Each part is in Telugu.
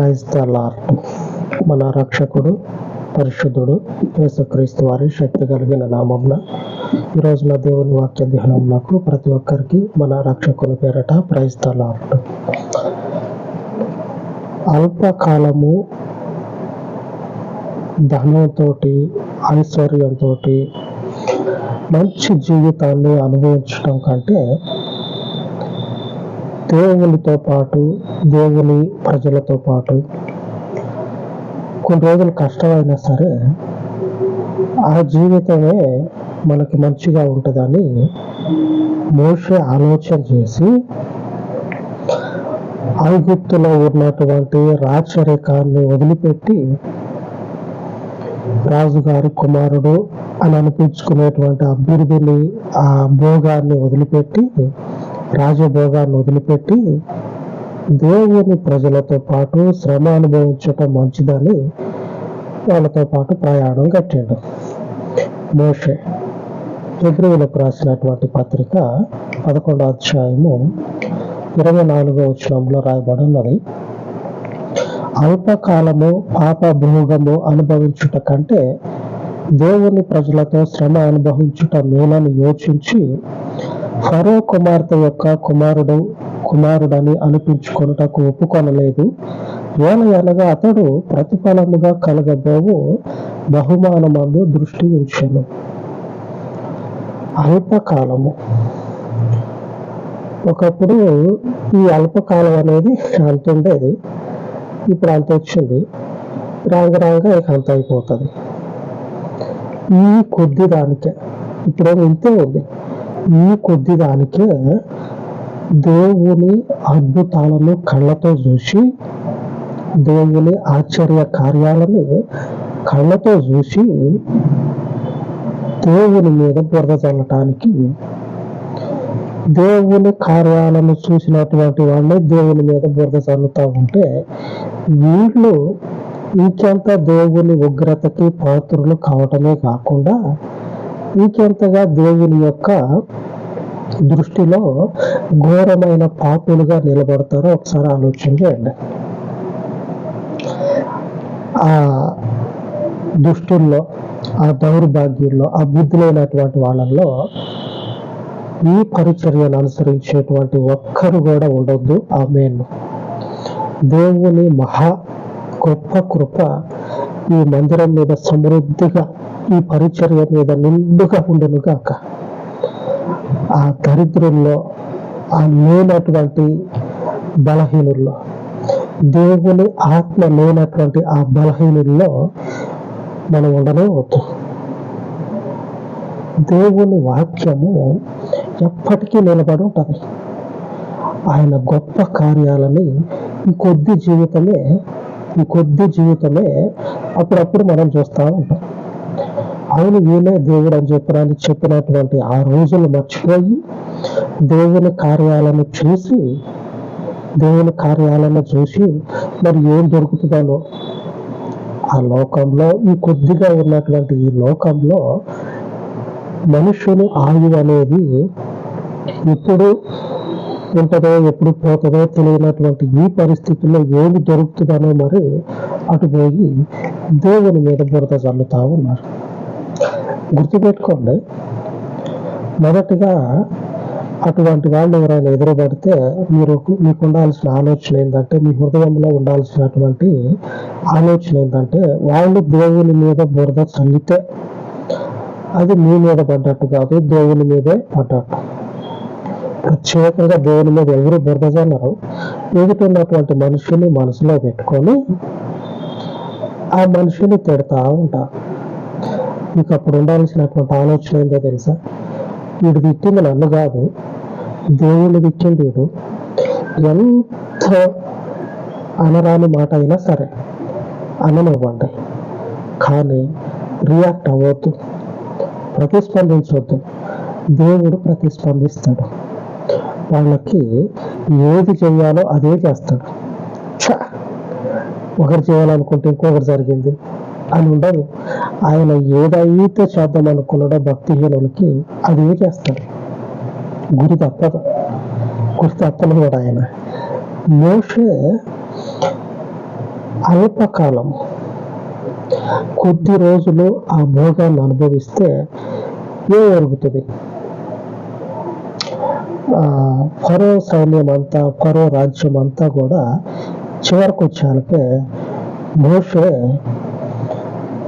ప్రైజ్ ద లార్డ్ మన రక్షకుడు పరిశుద్ధుడు యేసుక్రీస్తు వారి శక్తి కలిగిన నామంన ఈ రోజున దేవుని వాక్య ధ్యానంకు ప్రతి ఒక్కరికి మన రక్షకుని పేరట ప్రైజ్ ద లార్డ్ అల్పకాలము ధనంతో ఐశ్వర్యంతో మంచి జీవితాన్ని అనుభవించడం కంటే దేవునితో పాటు దేవుని ప్రజలతో పాటు కొన్ని రోజులు కష్టమైనా సరే ఆ జీవితమే మనకి మంచిగా ఉంటుందని మోషే ఆలోచన చేసి ఐగుప్తులో ఉన్నటువంటి రాచరికాన్ని వదిలిపెట్టి రాజుగారి కుమారుడు అని అనిపించుకునేటువంటి అభివృద్ధిని ఆ భోగాన్ని వదిలిపెట్టి రాజభోగాన్ని వదిలిపెట్టి దేవుని ప్రజలతో పాటు శ్రమ అనుభవించటం మంచిదని వాళ్ళతో పాటు ప్రయాణం కట్టాడు. మోషే ఫిబ్రవరికి రాసినటువంటి పత్రిక పదకొండో అధ్యాయము ఇరవై నాలుగో వచనంలో రాయబడి ఉన్నది అల్పకాలము పాప భోగము అనుభవించుట కంటే దేవుని ప్రజలతో శ్రమ అనుభవించుట మేలని యోచించి ఫరో కుమార్తె యొక్క కుమారుడు కుమారుడని అనిపించుకొనుటకు ఒప్పుకొనలేదు. ఏలయనగా అతడు ప్రతిఫలముగా కలగబోవు బహుమానమందు దృష్టి ఉంచెను. అల్పకాలము. ఒకప్పుడు ఈ అల్పకాలం అనేది అంత ఉండేది ఇప్పుడు అంత వచ్చింది. రాంగ రాంగ ఇక అంత అయిపోతుంది. ఈ కొద్ది దానికే. ఇప్పుడు ఇంతే ఉంది. ఈ కొద్ది దానికే దేవుని అద్భుతాలను కళ్ళతో చూసి దేవుని ఆశ్చర్య కార్యాలని కళ్ళతో చూసి దేవుని మీద బురద చల్లటానికి దేవుని కార్యాలను చూసినటువంటి వాళ్ళే దేవుని మీద బురద చల్లుతూ ఉంటే వీళ్ళు ఇంకెంత దేవుని ఉగ్రతకి పాత్రులు కావటమే కాకుండా ఇంకెంతగా దేవుని యొక్క దృష్టిలో ఘోరమైన పాపులుగా నిలబడతారో ఒకసారి ఆలోచన చేయండి ఆ దుష్టుల్లో ఆ దౌర్భాగ్యుల్లో ఆ బుద్ధులైనటువంటి వాళ్ళల్లో ఈ పరిచర్యను అనుసరించేటువంటి ఒక్కరు కూడా ఉండొద్దు. ఆ మేను దేవుని మహా గొప్ప కృప ఈ మందిరం మీద సమృద్ధిగా ఈ పరిచర్య మీద నిండుగా ఉండను గాక. ఆ దరిద్రుల్లో ఆ లేనటువంటి బలహీనుల్లో దేవుని ఆత్మ లేనటువంటి ఆ బలహీనుల్లో మనం ఉండనే వద్దు దేవుని వాక్యము ఎప్పటికీ నిలబడి ఉంటుంది. ఆయన గొప్ప కార్యాలని ఈ కొద్ది జీవితమే ఈ కొద్ది జీవితమే అప్పుడప్పుడు మనం చూస్తూ ఉంటాం. ఆయన ఈయనే దేవుడు అని చెప్పడానికి చెప్పినటువంటి ఆ రోజులు మర్చిపోయి దేవుని కార్యాలను చూసి దేవుని కార్యాలను చూసి మరి ఏం దొరుకుతుందనో ఆ లోకంలో ఈ కొద్దిగా ఉన్నటువంటి ఈ లోకంలో మనుషుని ఆయువు అనేది ఎప్పుడు ఉంటుందో ఎప్పుడు పోతుందో తెలియనటువంటి ఈ పరిస్థితుల్లో ఏమి దొరుకుతుందనో మరి అటు పోయి దేవుని మీద బురద చల్లుతా ఉన్నారు. గుర్తుపెట్టుకోండి. మొదటిగా అటువంటి వాళ్ళు ఎవరైనా ఎదురుపడితే మీరు మీకు ఉండాల్సిన ఆలోచన ఏంటంటే మీ హృదయంలో ఉండాల్సినటువంటి ఆలోచన ఏంటంటే వాళ్ళు దేవుని మీద బురద చల్లితే అది మీ మీద పడ్డట్టు కాదు దేవుని మీదే పడ్డట్టు. ప్రత్యేకంగా దేవుని మీద ఎవరు బురద చల్లరు. ఎదుటి ఉన్నటువంటి మనిషిని మనసులో పెట్టుకొని ఆ మనిషిని తిడతా ఉంటారు. మీకు అప్పుడు ఉండాల్సినటువంటి ఆలోచన ఏందో తెలుసా? వీడు తిట్టింది నన్ను కాదు దేవుని తిట్టింది వీడు. ఎంత అనరాని మాట అయినా సరే అననివ్వండి. కానీ రియాక్ట్ అవ్వద్దు ప్రతిస్పందించవద్దు దేవుడు ప్రతిస్పందిస్తాడు. వాళ్ళకి ఏది చేయాలో అదే చేస్తాడు. ఒకరు చేయాలనుకుంటే ఇంకొకరు జరిగింది. అని ఉండదు. ఆయన ఏదైతే చేద్దాం అనుకున్నాడో భక్తిహీనులకి అదే చేస్తాడు. గురి తప్పదు. గురి తప్పను కూడా ఆయన. మోషే అల్పకాలం కొద్ది రోజులు ఆ భోగాన్ని అనుభవిస్తే ఏం జరుగుతుంది? ఆ, ఫరో సైన్యం అంతా ఫరో రాజ్యం అంతా కూడా చివరికి వచ్చాకే మోషే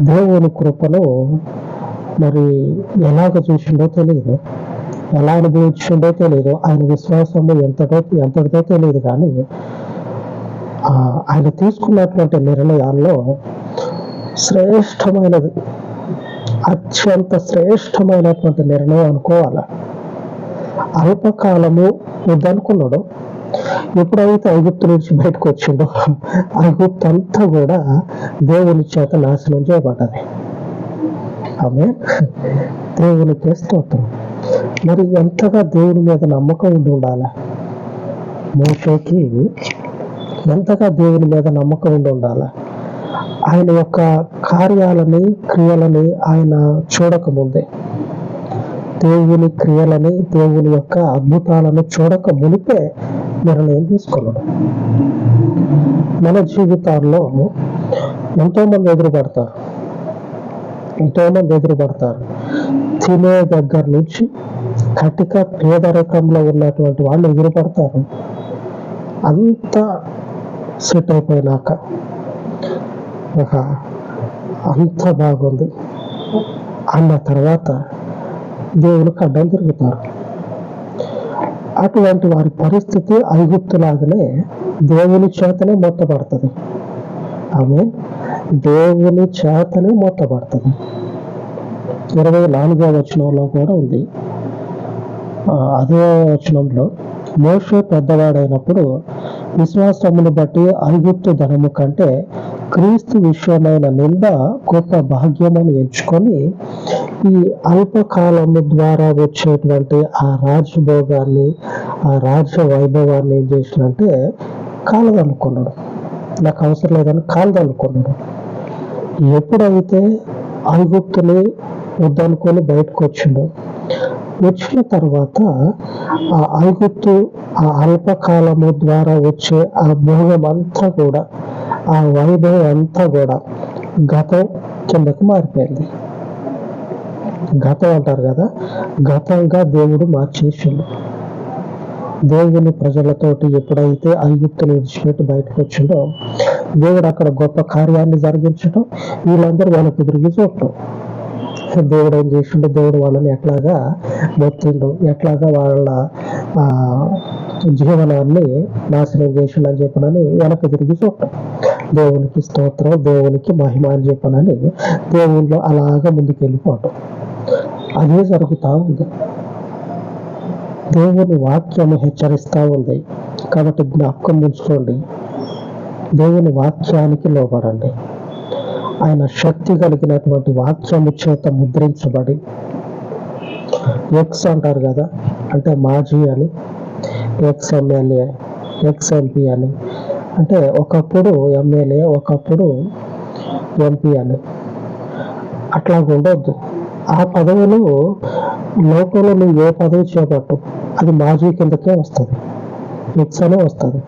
దేవుని కృపలో మరి ఎలాగ చూసిండో తెలియదు ఎలా అనుభవించిండో తెలియదు ఆయన విశ్వాసము ఎంతటో ఎంతటితో తెలియదు కానీ ఆ, ఆయన తీసుకున్నటువంటి నిర్ణయాల్లో శ్రేష్టమైనది అత్యంత శ్రేష్టమైనటువంటి నిర్ణయం అనుకోవాలి? అల్పకాలము వద్దనుకున్నాడు. ఎప్పుడైతే ఐగుప్తు నుంచి బయటకు వచ్చిండో ఐగుప్తు అంతా కూడా దేవుని చేత నాశనం చేయబడ్డది. ఆమె దేవునికి స్తోత్రం. మరి ఎంతగా దేవుని మీద నమ్మకం ఉండి ఉండాలి? మోషకి ఎంతగా దేవుని మీద నమ్మకం ఉండి ఉండాలి? ఆయన యొక్క కార్యాలని క్రియలని ఆయన చూడకముందే. దేవుని క్రియలని దేవుని యొక్క అద్భుతాలను చూడక మునిపే నిర్ణయం తీసుకున్నాడు మన జీవితాల్లో ఎంతో మంది ఎదురుపడతారు. ఎంతో మంది ఎదురుపడతారు. తినే దగ్గర నుంచి కటిక పేదరికంలో ఉన్నటువంటి వాళ్ళు ఎదురుపడతారు. అంత సెట్ అయిపోయినాక ఒక అంత బాగుంది. అన్న తర్వాత దేవునికి అడ్డం తిరుగుతారు. అటువంటి వారి పరిస్థితి ఐగుప్తులాగానే దేవుని చేతనే మొత్తపడుతుంది ఆమె దేవుని చేతనే మొత్తపడుతుంది ఇరవై నాలుగో వచనంలో కూడా ఉంది. ఆ, అదే వచనంలో మోషే పెద్దవాడైనప్పుడు విశ్వాసమును బట్టి ఐగుప్తు ధనము కంటే క్రీస్తు విషయమైన నింద గొప్ప భాగ్యమని ఎంచుకొని ఈ అల్పకాలము ద్వారా వచ్చేటువంటి ఆ రాజభోగాన్ని ఆ రాజ్య వైభవాన్ని ఏం చేసినంటే కాలదనుకున్నాడు నాకు అవసరం లేదని కాలదనుకున్నాడు ఎప్పుడైతే ఐగుప్తుని వద్దనుకొని బయటకు వచ్చిండో వచ్చిన తర్వాత ఆ ఐగుప్తు ఆ అల్పకాలము ద్వారా వచ్చే ఆ భోగం అంతా కూడా ఆ వైభవం అంతా కూడా గతం కిందకు మారిపోయింది. గతం అంటారు కదా గతంగా దేవుడు మార్చేసిండు. దేవుని ప్రజలతోటి ఎప్పుడైతే ఐగుప్తులు విడిచిపెట్టి బయటకు వచ్చిండో దేవుడు అక్కడ గొప్ప కార్యాన్ని జరిగించడం వీళ్ళందరూ వాళ్ళకి తిరిగి చూడటం. దేవుడు ఏం చేసిండు? దేవుడు వాళ్ళని ఎట్లాగా మొత్తిండు ఎట్లాగా వాళ్ళ ఆ, జీవనాన్ని నాశనం చేసిండు అని చెప్పనని వెనక్కి తిరిగి చూడటం దేవునికి స్తోత్రం దేవునికి మహిమ అని చెప్పనని దేవుళ్ళు అలాగా ముందుకెళ్ళిపోవటం. అదే జరుగుతూ ఉంది. దేవుని వాక్యము హెచ్చరిస్తూ ఉంది. కాబట్టి జ్ఞాపకం ఉంచుకోండి. దేవుని వాక్యానికి లోపడండి ఆయన శక్తి కలిగినటువంటి వాక్యము చేత ముద్రించబడి ఎక్స్ అంటారు కదా అంటే మాజీ అని ఎక్స్ ఎమ్మెల్యే ఎక్స్ ఎంపీ అని. అంటే ఒకప్పుడు ఎమ్మెల్యే ఒకప్పుడు ఎంపీ అని. అట్లా ఉండొద్దు. ఆ పదవులు లోకంలో నువ్వు ఏ పదవి చేపట్టు అది మాజీ కిందకే వస్తుంది. ఎక్స్ అనే వస్తుంది.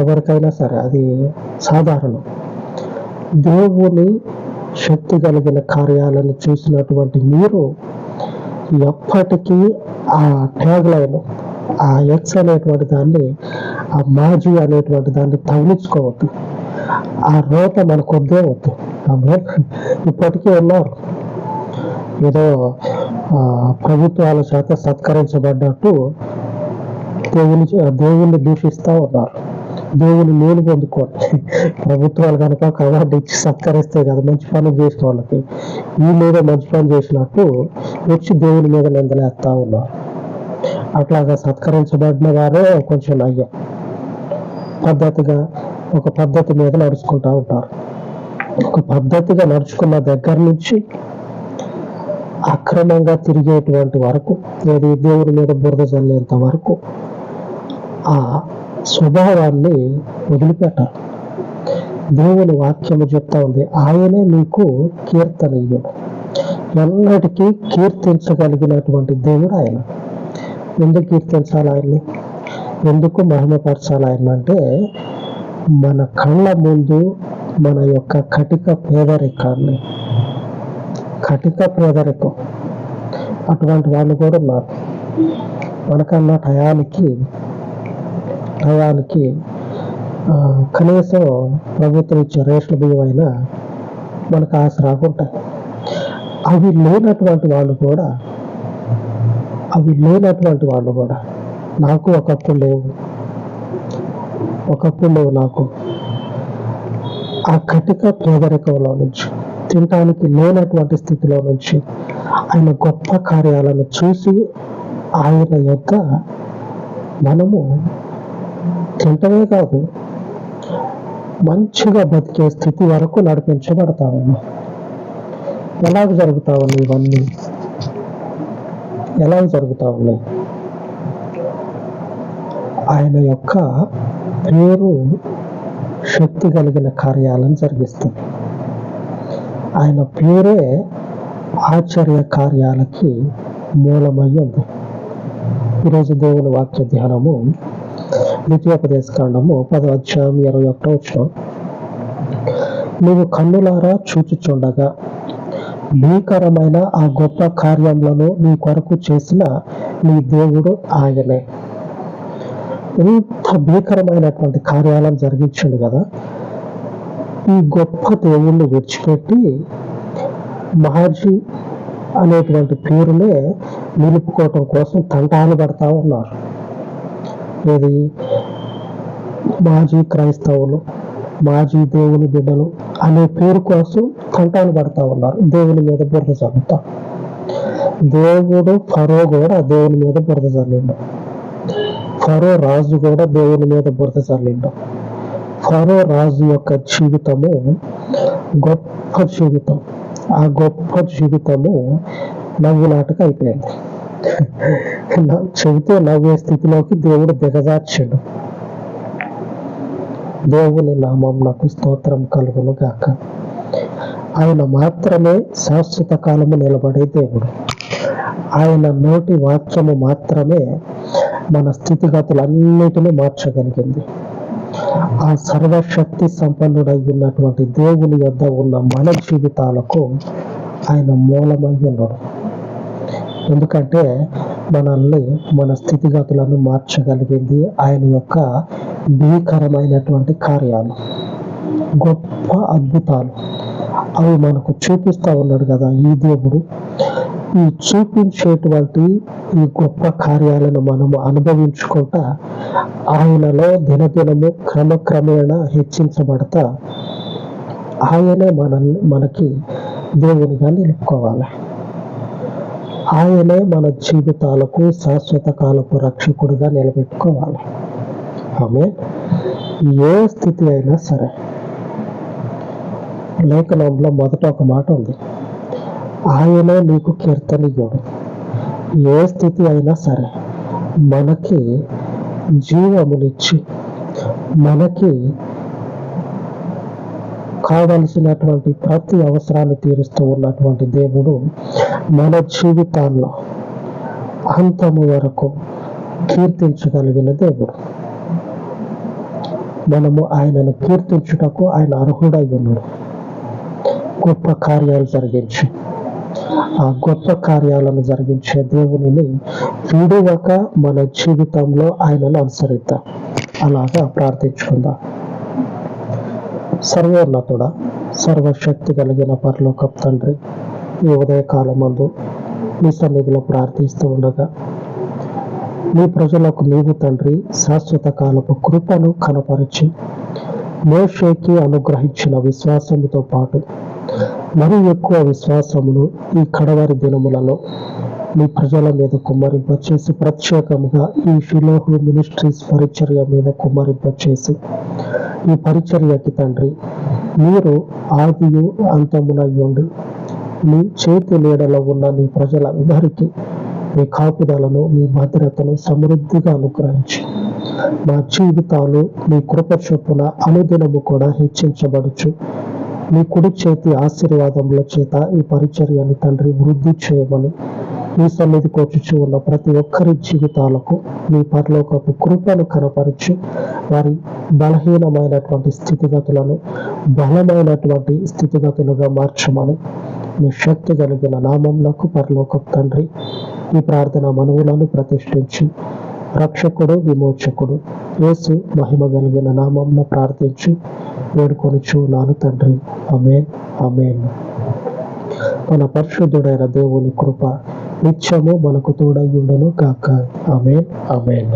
ఎవరికైనా సరే అది సాధారణం. దేవుని శక్తి కలిగిన కార్యాలను చూసినటువంటి మీరు ఎప్పటికీ ఆ ట్యాగ్ లైన్ ఆ ఎక్స్ అనేటువంటి దాన్ని ఆ మాజీ అనేటువంటి దాన్ని తగిలించుకోవద్దు ఆ రోత మనకు వద్దే వద్దు. ఇప్పటికీ ఉన్నారు. ఏదో ఆ, ప్రభుత్వాల చేత సత్కరించబడ్డట్టు దేవుని దేవుణ్ణి దూషిస్తూ ఉన్నారు. దేవుని మేలు పొందుకోండి ప్రభుత్వాలు కనుక ఒక ఇచ్చి సత్కరిస్తే కదా మంచి పని చేసిన వాళ్ళకి ఈ మీద మంచి పని చేసినట్టు వచ్చి దేవుని మీద నిందలేస్తా ఉన్నారు. అట్లాగా సత్కరించబడిన వారే కొంచెం అయ్యా పద్ధతిగా ఒక పద్ధతి మీద నడుచుకుంటా ఉంటారు. ఒక పద్ధతిగా నడుచుకున్న దగ్గర నుంచి అక్రమంగా తిరిగేటువంటి వరకు ఏది దేవుని మీద బురద చల్లేంత వరకు ఆ స్వభావాన్ని వదిలిపెట్టాలి. దేవుని వాక్యము చెప్తా ఉంది ఆయనే మీకు కీర్తనీయుడు. ఎన్నటికీ కీర్తించగలిగినటువంటి దేవుడు ఆయన. ఎందుకు కీర్తించాలి ఆయన్ని? ఎందుకు మహిమపరచాలి ఆయన అంటే మన కళ్ళ ముందు మన యొక్క కటిక పేదరికాన్ని కటిక పేదరికం అటువంటి వాళ్ళు కూడా ఉన్నారు. మనకన్నా టయానికి టయానికి కనీసం ప్రభుత్వం ఇచ్చే రేషన్ బియ్యం అయినా మనకు ఆశ రాకుంటాయి. అవి లేనటువంటి వాళ్ళు కూడా అవి లేనటువంటి వాళ్ళు కూడా నాకు ఒకప్పుడు లేవు. ఒకప్పుడు లేవు నాకు. ఆ కటిక పేదరికంలో నుంచి తినటానికి లేనటువంటి స్థితిలో నుంచి ఆయన గొప్ప కార్యాలను చూసి ఆయన యొక్క మనము తింటమే కాదు మంచిగా బతికే స్థితి వరకు నడిపించబడతా ఉన్నాం ఎలాగ జరుగుతా ఉన్నాయి ఇవన్నీ ఎలా జరుగుతా ఉన్నాయి ఆయన యొక్క పేరు శక్తి కలిగిన కార్యాలను జరిగిస్తుంది. ఆయన పేరే ఆశ్చర్య కార్యాలకి మూలమై ఉంది. ఈరోజు దేవుని వాక్య ధ్యానము ద్వితీయోపదేశ కాండము పదో అధ్యాయం ఇరవై ఒకటో వచ్చిన నువ్వు కన్నులారా చూచుచుండగా భీకరమైన ఆ గొప్ప కార్యములను నీ కొరకు చేసిన నీ దేవుడు ఆయనే. ఇంత భీకరమైనటువంటి కార్యాలను జరిగించండు కదా. ఈ గొప్ప దేవుణ్ణి విడిచిపెట్టి మహాజీ అనేటువంటి పేరునే నిలుపుకోవటం కోసం తంటాలు పడతా ఉన్నారు. ఏది మాజీ క్రైస్తవులు మాజీ దేవుని బిడ్డలు అనే పేరు కోసం కంటాలు పడతా ఉన్నారు. దేవుని మీద బురద చల్లుతా దేవుడు ఫరో కూడా దేవుని మీద బురద చల్లిండు ఫరో రాజు కూడా దేవుని మీద బురద చల్లిండు ఫరో రాజు యొక్క జీవితము గొప్ప జీవితం. ఆ గొప్ప జీవితము నవ్వులాటకు అయిపోయింది. చెబితే నవ్వే స్థితిలోకి దేవుడు దిగజార్చాడు. దేవుని నామం నాకు స్తోత్రం కలుగును గాక ఆయన మాత్రమే శాశ్వత కాలము నిలబడే దేవుడు. ఆయన నోటి వాక్యము మాత్రమే మన స్థితిగతులన్నిటినీ మార్చగలిగింది. ఆ సర్వశక్తి సంపన్నుడై ఉన్నటువంటి దేవుని యొద్ద ఉన్న మన జీవితాలకు ఆయన మూలమై ఉన్నాడు. ఎందుకంటే మనల్ని మన స్థితిగతులను మార్చగలిగింది ఆయన యొక్క భీకరమైనటువంటి కార్యాలు. గొప్ప అద్భుతాలు. అవి మనకు చూపిస్తా ఉన్నాడు కదా ఈ దేవుడు. ఈ చూపించేటువంటి ఈ గొప్ప కార్యాలను మనము అనుభవించుకుంటా ఆయనలో దినదినము క్రమక్రమేణా హెచ్చించబడతా ఆయనే మనల్ని మనకి దేవునిగా నిలుపుకోవాలి. ఆయనే మన జీవితాలకు శాశ్వత కాలపు రక్షకుడిగా నిలబెట్టుకోవాలి. ఆమె ఏ స్థితి అయినా సరే. లేఖనంలో మొదట ఒక మాట ఉంది. ఆయనే నీకు కీర్తనీయుడు. ఏ స్థితి అయినా సరే మనకి జీవమునిచ్చి మనకి కావలసినటువంటి ప్రతి అవసరాన్ని తీరుస్తూ ఉన్నటువంటి దేవుడు మన జీవితాల్లో అంతము వరకు కీర్తించగలిగిన దేవుడు. మనము ఆయనను కీర్తించుటకు ఆయన అర్హుడై ఉన్నాడు. గొప్ప కార్యాలు జరిగించి ఆ గొప్ప కార్యాలను జరిగించే దేవునిని విడువక మన జీవితంలో ఆయనను అనుసరిద్దాం. అలాగా ప్రార్థించుకుందాం. సర్వోన్నతుడ సర్వశక్తి కలిగిన పరలోక తండ్రి ఈ ఉదయకాలం మందు సన్నిధిలో ప్రార్థిస్తూ ఉండగా మీ ప్రజలకు నీవు తండ్రి శాశ్వత కాలపు కృపను కనపరిచి మోషేకి అనుగ్రహించిన విశ్వాసముతో పాటు మరి ఎక్కువ విశ్వాసమును ఈ కడవరి దినములలో మీ ప్రజల మీద కుమ్మరింపచేసి ప్రత్యేకముగా ఈ ఫిలోహు మినిస్ట్రీస్ పరిచర్య మీద కుమ్మరింపచేసి ఈ పరిచర్యకి తండ్రి మీరు ఆదియు అంతమునయ్యుండి మీ చేతి నీడలో ఉన్న మీ ప్రజలందరికీ మీ కాపుదలను మీ భద్రతను సమృద్ధిగా అనుగ్రహించి. మా జీవితాలు మీ కృప చొప్పున అనుదినము కూడా హెచ్చించబడుచు. మీ కుడి చేతి ఆశీర్వాదముల చేత ఈ పరిచర్యని తండ్రి వృద్ధి చేయమని మీ సన్నిధికి వచ్చి ఉన్న ప్రతి ఒక్కరి జీవితాలకు మీ పరలోకపు కృపను కనపరిచి. వారి బలహీనమైనటువంటి స్థితిగతులను బలమైనటువంటి స్థితిగతులుగా మార్చమని మీ శక్తి కలిగిన నామంలకు పరలోక తండ్రి ఈ ప్రార్థన మనవులను ప్రతిష్ఠించి రక్షకుడు విమోచకుడు. యేసు మహిమ కలిగిన నామంలో ప్రార్థించి వేడుకొని నాను తండ్రి. అమేన్ అమేన్ మన పరిశుద్ధుడైన దేవుని కృప నిత్యము మనకు తోడయ్యుండను కాక అమేన్ అమేన్